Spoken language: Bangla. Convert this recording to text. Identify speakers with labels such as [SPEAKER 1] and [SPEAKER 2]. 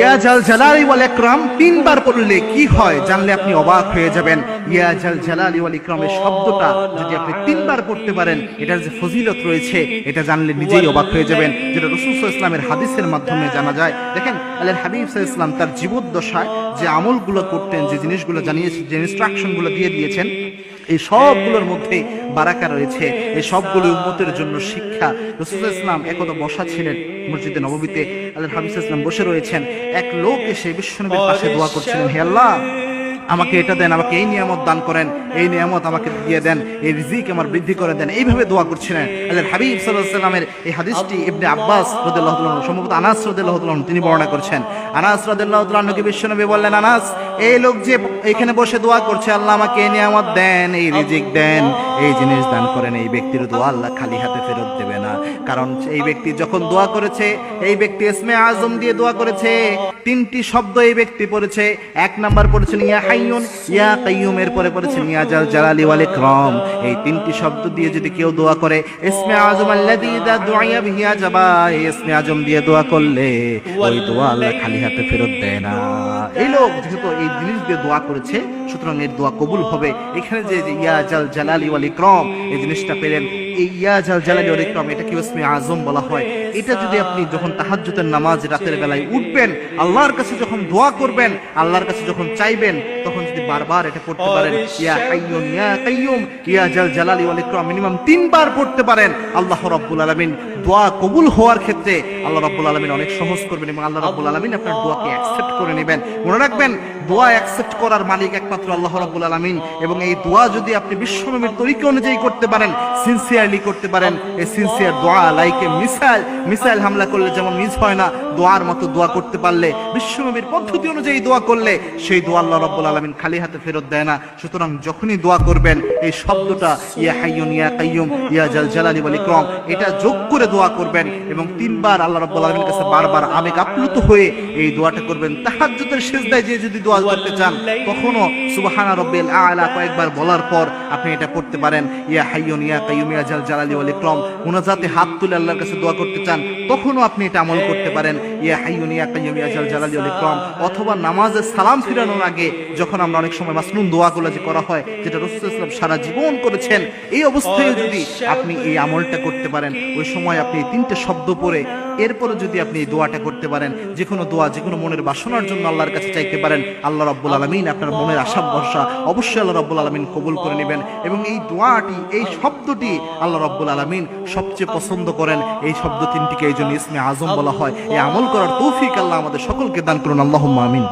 [SPEAKER 1] ইয়া জাল জালালি ওয়াল ইকরাম, তিনবার পড়লে কি হয় জানলে আপনি অবাক হয়ে যাবেন। ইয়া জাল জালালি ওয়াল ইকরামের শব্দটা যদি আপনি তিনবার পড়তে পারেন, এটার যে ফজিলত রয়েছে, এটা জানলে নিজেই অবাক হয়ে যাবেন। যেটা রসুল ইসলামের হাদিসের মাধ্যমে জানা যায়। দেখেন হাবিব ইসলাম তার জীবদ্দশায় যে আমলগুলো করতেন, যে জিনিসগুলো জানিয়েছেন যে ইনস্ট্রাকশনগুলো দিয়ে দিয়েছেন, এই সবগুলোর মধ্যে বারাকা রয়েছে। এই সবগুলো উম্মতের জন্য শিক্ষা। রসুল ইসলাম একদা বসা ছিলেন। মসজিদে নবমীতে আল্লাহ হাবিব বসে রয়েছেন। এক লোক এসে বিশ্বনবীর পাশে দোয়া করছিলেন, হে আল্লাহ আমাকে এটা দেন, আমাকে এই নিয়ামত দান করেন, এই নিয়ামত আমাকে দিয়ে দেন, এই রিজিক আমার বৃদ্ধি করে দেন। এইভাবে দোয়া করছিলেন। আল্লাহ হাবিব সাল্লাল্লাহু সাল্লামের এই হাদিসটি ইবনে আব্বাস রাদিয়াল্লাহু তাআলা সম্ভবত আনাস রাদিয়াল্লাহু তাআলা তিনি বর্ণনা করছেন। আনাস রাদিয়াল্লাহু তাআলা বিশ্বনবী বললেন, আনাস, এই লোক যে এখানে বসে দোয়া করছে, আল্লাহ আমাকে এই নিয়ামত দেন, এই রিজিক দেন, এই জিনিস দান করেন, এই ব্যক্তির দোয়া আল্লাহ খালি হাতে ফেরত দেবে না। কারণ এই ব্যক্তি যখন দোয়া করেছে, এই ব্যক্তি ইসমে আজম দিয়ে দোয়া করেছে, তিনটি শব্দ এই ব্যক্তি পড়েছে, এক নাম্বার পড়েছেন, ইয়া হাইয়ুন ইয়া কাইয়ুম এর পরে পড়েছেন ইয়া জাল জালালি ওয়াল ইকরাম। এই তিনটি শব্দ দিয়ে যদি কেউ দোয়া করে, ইসমে দুআয়া বিহি আজাবা ইসমে দিয়ে দোয়া করলে ওই দোয়া আল্লাহ খালি হাতে ফেরত দেয় না। এই লোক যেহেতু এই দিয়ে দোয়া করেছে, সুতরাং এর দোয়া কবুল হবে। এখানে যে ইয়া জাল জালালি ওয়াল ইকরাম, এই জিনিসটা পেলেন ইয়া জালালি ইসমে আজম বলা হয়? এটা যদি আপনি যখন তাহাজ্জুদের নামাজ রাতের বেলায় উঠবেন আল্লাহর কাছে যখন দোয়া করবেন আল্লাহর কাছে যখন চাইবেন তখন যদি বারবার এটা পড়তে পারেন ইয়া হাইয়ুন ইয়া কাইয়ুম ইয়া জাল জালালি ওয়াল ইকরাম মিনিমাম তিনবার পড়তে পারেন। আল্লাহ রাব্বুল আলামিন দোয়া কবুল হওয়ার ক্ষেত্রে আল্লাহ রাব্বুল আলামিন অনেক সহজ করবেন এবং আল্লাহ রাব্বুল আলামিন আপনার দোয়াকে অ্যাকসেপ্ট করে নেবেন। মনে রাখবেন দোয়া অ্যাকসেপ্ট করার মালিক একমাত্র আল্লাহ রাব্বুল আলামিন এবং এই দোয়া যদি আপনি বিশ্বনবীর তরিকা অনুযায়ী করতে পারেন সিনসিয়ারলি করতে পারেন এই সিনসিয়ার দোয়া লাইকে মিসাইল মিসাইল হামলা করলে যেমন মিস হয় না দোয়ার মতো দোয়া করতে পারলে বিশ্বনবীর পদ্ধতি অনুযায়ী দোয়া করলে সেই দোয়া আল্লাহ রব্বুল আলমিন খালি হাতে ফেরত দেয় না। সুতরাং যখনই দোয়া করবেন এই শব্দটা, ইয়া হাইয়ুন, ইয়া কাইয়ুম, ইয়া জাল জালালি ওয়াল ইকরাম এটা যোগ করে দোয়া করবেন এবং তিনবার আল্লাহ রাব্বুল আলামিনের কাছে বারবার আবেগ আপ্লুত হয়ে এই দোয়াটা করবেন। তাহাজ্জুদের সিজদায় যে যদি দোয়া করতে চান তখনও সুবহানা রাব্বিল আলা কয়েকবার বলার পর আপনি এটা পড়তে পারেন। ইয়া হাইয়ুন, ইয়া কাইয়ুম, ইয়া জাল জালালি ওয়াল ইকরাম মুনাজাতে হাত তুলে আল্লাহর কাছে দোয়া করতে চান তখনও আপনি এটা আমল করতে পারেন। ইয়া হাইয়ুন, ইয়া কাইয়ুম, ইয়া জাল জালালি ওয়াল ইকরাম অথবা নামাজে সালাম ফিরানোর আগে যখন আমরা অনেক সময় মাসনুন দোয়াগুলো যে করা হয়, যেটা রসুল ইসলাম সারা জীবন করেছেন। এই অবস্থায় যদি আপনি এই আমলটা করতে পারেন, ওই সময় আপনি তিনটে শব্দ পড়ে, এরপরে যদি আপনি এই দোয়াটা করতে পারেন যে কোনো দোয়া যে কোনো মনের বাসনার জন্য আল্লাহর কাছে চাইতে পারেন, আল্লাহ রাব্বুল আলামিন আপনার মনের আশা ভরসা অবশ্যই আল্লাহ রাব্বুল আলামিন কবুল করে নেবেন এবং এই দোয়াটি, এই শব্দটি আল্লাহ রাব্বুল আলামিন সবচেয়ে পছন্দ করেন। এই শব্দ তিনটিকে এই জন্য ইসমে আজম বলা হয়। এই আমল করার তৌফিক আল্লাহ আমাদের সকলকে দান করুন। আল্লাহুম্মা আমিন।